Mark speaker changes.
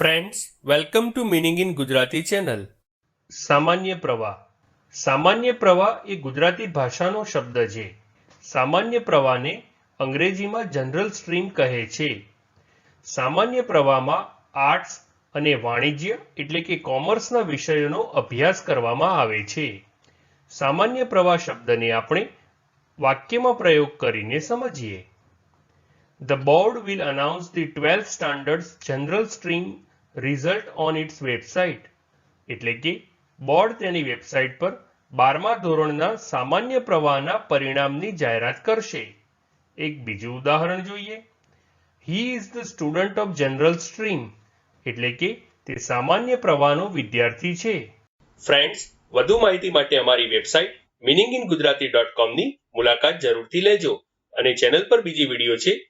Speaker 1: Friends welcome to meaning in Gujarati channel સામાન્ય પ્રવાહ સામાન્ય પ્રવાહ એ ગુજરાતી ભાષાનો શબ્દ છે. સામાન્ય પ્રવાહને અંગ્રેજીમાં જનરલ સ્ટ્રીમ કહે છે. સામાન્ય પ્રવાહમાં આર્ટ્સ અને વાણિજ્ય એટલે કે કોમર્સના વિષયોનો અભ્યાસ કરવામાં આવે છે. સામાન્ય પ્રવાહ શબ્દને આપણે વાક્યમાં પ્રયોગ કરીને સમજીએ. The board will announce the 12th standards general stream result on its website એટલે કે બોર્ડ તેની વેબસાઇટ પર બારમા ધોરણના સામાન્ય પ્રવાહના પરિણામની જાહેરાત કરશે. એક બીજું ઉદાહરણ જોઈએ. He is the student of general stream એટલે કે તે સામાન્ય પ્રવાહનો વિદ્યાર્થી છે. ફ્રેન્ડ્સ વધુ માહિતી માટે અમારી website meaning in Gujarati dot કોમની મુલાકાત જરૂરથી લેજો અને ચેનલ પર બીજી વીડિયો છે